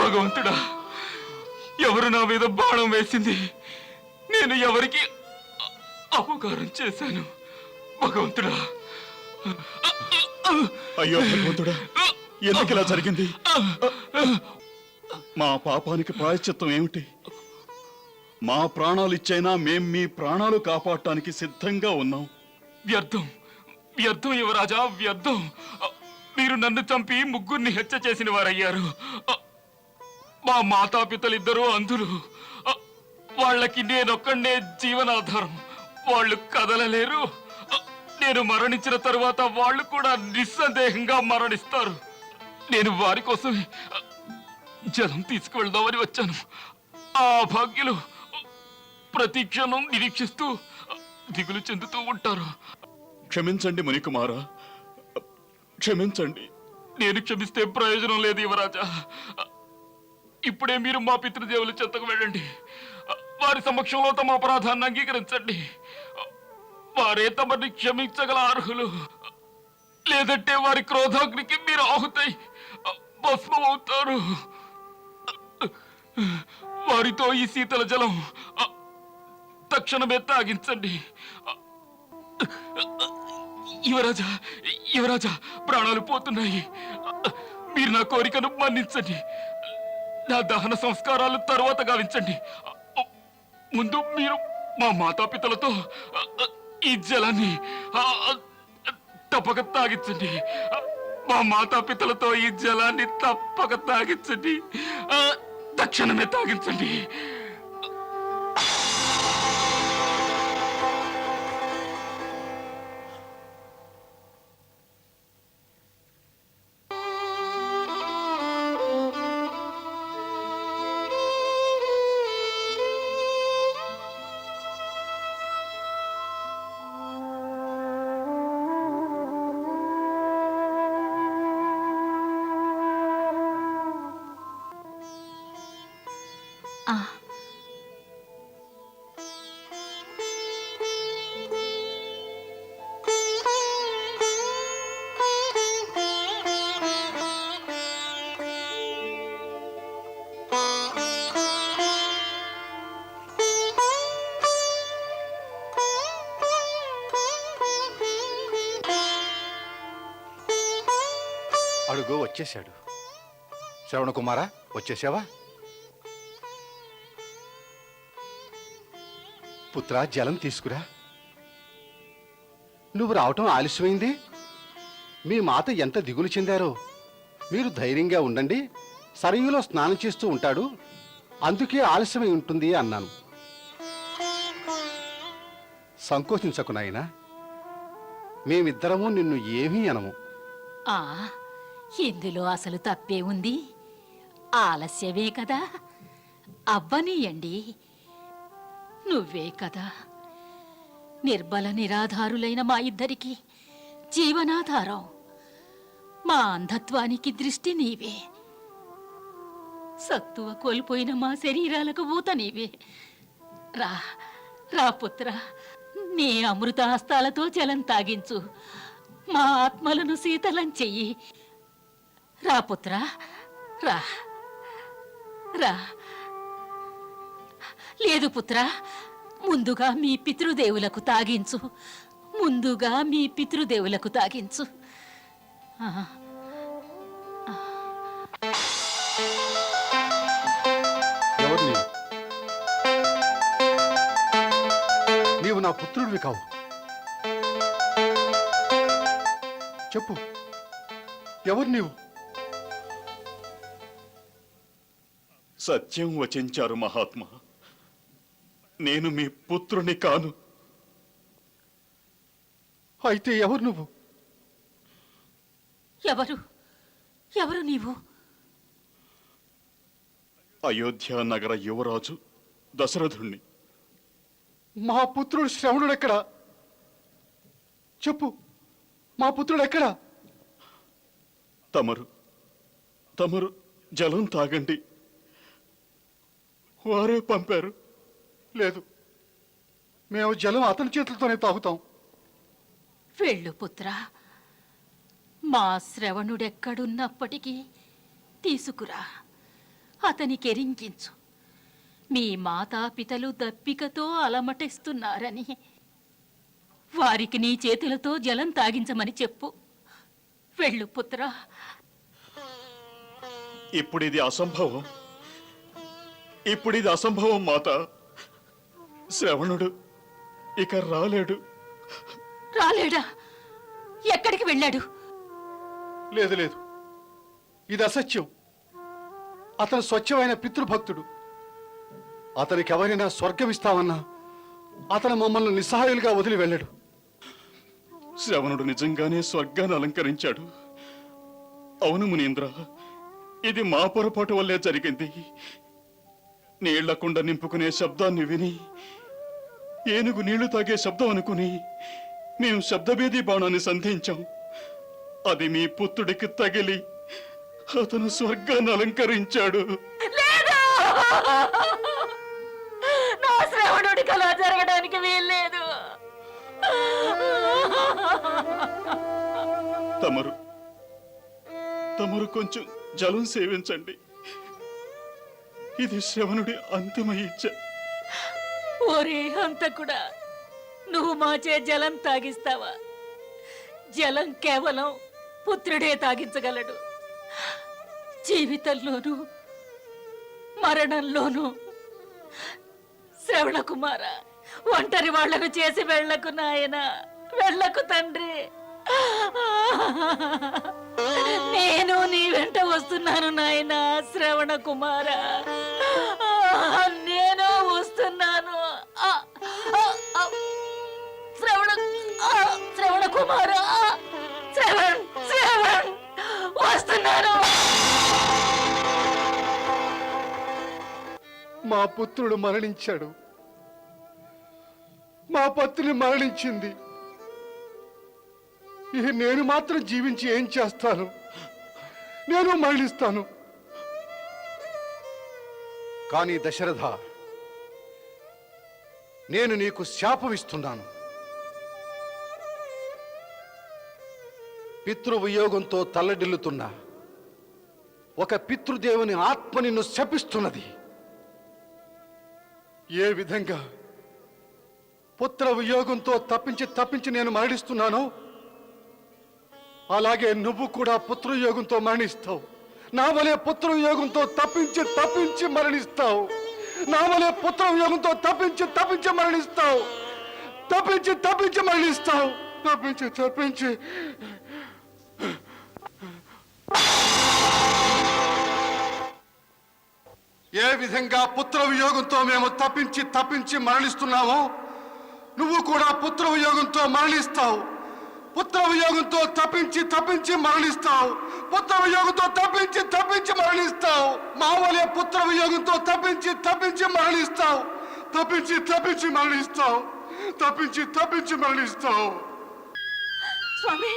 భగవంతుడా ఎవరు నా మీద బాణం వేసింది? నేను ఎవరికి అపకారం చేశాను? భగవంతుడా. అయ్యో భగవంతుడా ఎందుకు ఇలా జరిగింది? మా పాపానికి ప్రాయశ్చిత్తం ఏమిటి? మా ప్రాణాలు ఇచ్చైనా మేం మీ ప్రాణాలు కాపాడటానికి సిద్ధంగా ఉన్నాం. వ్యర్థం వ్యర్థం యువరాజా వ్యర్థం. మీరు నన్ను చంపి ముగ్గురిని హత్య చేసిన వారయ్యారు. మా మాతాపితలిద్దరూ అంధులు. వాళ్ళకి నేనొక్కడే జీవనాధారం. వాళ్ళు కదలలేరు. నేను మరణించిన తరువాత వాళ్ళు కూడా నిస్సందేహంగా మరణిస్తారు. నేను వారి కోసం జలం తీసుకువెళ్దామని వచ్చాను. ఆ భాగ్యులు ప్రతి క్షణం నిరీక్షిస్తూ దిగులు చెందుతూ ఉంటారు. క్షమించండి మునికుమారా. క్షమించండి. నేను క్షమిస్తే ప్రయోజనం లేదు యువరాజా. ఇప్పుడే మీరు మా పితృదేవుల చెత్తకు వెళ్ళండి. వారి సమక్షంలో తమ అపరాధాన్ని అంగీకరించండి. వారే తమని క్షమించగల అర్హులు. లేదంటే వారి క్రోధాగ్నికి మీరు ఆహుతై భస్మం అవుతారు వారితో ఈ శీతల జలం తక్షణమే తాగించండి. యువరాజా యువరాజా ప్రాణాలు పోతున్నాయి. మీరు నా కోరికను మన్నించండి. నా దహన సంస్కారాలు తరువాత గావించండి. ముందు మీరు మా మాతాపితలతో ఈ జలాన్ని తప్పక తాగించండి. మా మాతాపితలతో ఈ జలాన్ని తప్పక తాగించండి. తక్షణమే తాగించండి. వచ్చేశాడు. శ్రవణ కుమారా వచ్చేసావా పుత్ర జలం తీసుకురా. నువ్వు రావటం ఆలస్యమైంది? మీ మాత ఎంత దిగులు చెందారో. మీరు ధైర్యంగా ఉండండి. సరయులో స్నానం చేస్తూ ఉంటాడు. అందుకే ఆలస్యమై ఉంటుంది అన్నాను. సంకోచించకు నాయనా. మేమిద్దరము నిన్ను ఏమీ అనము. ఆ, ఇందులో అసలు తప్పే ఉంది. ఆలస్యమే కదా. అవ్వనీయండి. నువ్వే కదా. నిర్బల నిరాధారులైన మా ఇద్దరికి జీవనాధారం. మా అంధత్వానికి దృష్టి నీవే. సత్తువ కోల్పోయిన మా శరీరాలకు ఊత నీవే. రా రా పుత్ర. నీ అమృత హస్తాలతో జలం తాగించు. మా ఆత్మలను శీతలం చెయ్యి. రా పుత్ర. రా. రా. లేదు పుత్ర ముందుగా మీ పితృదేవులకు తాగించు. ముందుగా మీ పితృదేవులకు తాగించు. నీవు నా పుత్రుడివి కావు. చెప్పు. ఎవరు నీవు? సత్యం వచించారు మహాత్మా. నేను మీ పుత్రుని కాను. అయితే ఎవరు నువ్వు? ఎవరు? ఎవరు నీవు? అయోధ్య నగర యువరాజు దశరథుణ్ణి. మా పుత్రుడు శ్రవణుడు ఎక్కడా చెప్పు మా పుత్రుడు ఎక్కడా తమరు తమరు జలం తాగండి. వారే పంపారు. లేదు మేము జలం అతని చేతులతోనే తాగుతాం. వెళ్ళు పుత్రా మా శ్రవణుడెక్కడున్నప్పటికీ తీసుకురా అతనికి ఎరింకించు మీ మాతాపితలు దప్పికతో అలమటిస్తున్నారని వారికి నీ చేతులతో జలం తాగించమని చెప్పు. వెళ్ళు పుత్రా. ఇప్పుడు ఇది అసంభవం. ఇప్పుడు ఇది అసంభవం మాత. శ్రవణుడు ఇక రాలేడు. రాలేడా? ఎక్కడికి వెళ్ళాడు? లేదు లేదు. ఇది అసత్యం. అతను స్వచ్ఛమైన పితృభక్తుడు. అతనికి ఎవరైనా స్వర్గం ఇస్తామన్నా అతను మమ్మల్ని నిస్సహాయులుగా వదిలి వెళ్ళాడు. శ్రవణుడు నిజంగానే స్వర్గాన్ని అలంకరించాడు. అవును మునీంద్ర ఇది మా పొరపాటు వల్లే జరిగింది. నీళ్ళకుండ నింపుకునే శబ్దాన్ని విని ఏనుగు నీళ్ళు తాగే శబ్దం అనుకుని మేము శబ్దభేది బాణాన్ని సంధించాం. అది మీ పుత్రుడికి తగిలి అతను స్వర్గాన్ని అలంకరించాడు. లేదు! నా శ్రవణుడికి అలా జరగడానికి వీల్లేదు. తమరు తమరు కొంచెం జలం సేవించండి. ఇది శ్రవణుడి అంతిమ ఇచ్చ ఓరే అంత కూడా నువ్వు మాచే జలం తాగిస్తావా? జలం కేవలం పుత్రుడే తాగించగలడు. జీవితంలోనూ మరణంలోనూ శ్రవణ కుమార ఒంటరి వాళ్ళను చేసి వెళ్ళకు నాయన. వెళ్ళకు తండ్రి. వస్తున్నాను నాయన శ్రవణ కుమార. నేను వస్తున్నాను. శ్రవణ శ్రవణ కుమార. శ్రవణ్ శ్రవణ్ వస్తున్నాను. మా పుత్రుడు మరణించాడు. మా పత్ని మరణించింది. ఇక నేను మాత్రం జీవించి ఏం చేస్తాను? నేను మరణిస్తాను కానీ దశరథ నేను నీకు శాపమిస్తున్నాను పితృవియోగంతో తల్లడిల్లుతున్న ఒక పితృదేవుని ఆత్మ నిన్ను శపిస్తున్నది. ఏ విధంగా పుత్ర వియోగంతో తప్పించి తప్పించి నేను మరణిస్తున్నానో అలాగే నువ్వు కూడా పుత్రయోగంతో మరణిస్తావు. నా వలే పుత్రయోగంతో తప్పించి తప్పించి మరణిస్తావు. నా వలే పుత్రయోగంతో తప్పించి తప్పించి మరణిస్తావు. తప్పించి తప్పించి మరణిస్తావు. తప్పించి తప్పించి. ఏ విధంగా పుత్ర వియోగంతో మేము తప్పించి తప్పించి మరణిస్తున్నామో నువ్వు కూడా పుత్ర వియోగంతో మరణిస్తావు. పుత్ర వియోగంతో తప్పించి తప్పించి మరణిస్తావు. పుత్ర వియోగంతో తప్పించి తప్పించి మరణిస్తావు. మా వలే పుత్ర వియోగంతో తప్పించి తప్పించి మరణిస్తావు. తప్పించి తప్పించి మరణిస్తావు. తప్పించి తప్పించి మరణిస్తావు. స్వామి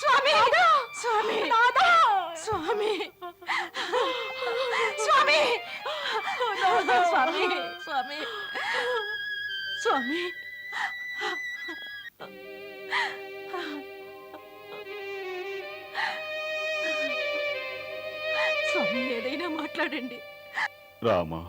స్వామి స్వామి స్వామి స్వామి స్వామి స్వామి! స్వామి మాట్లాడండి. రామా.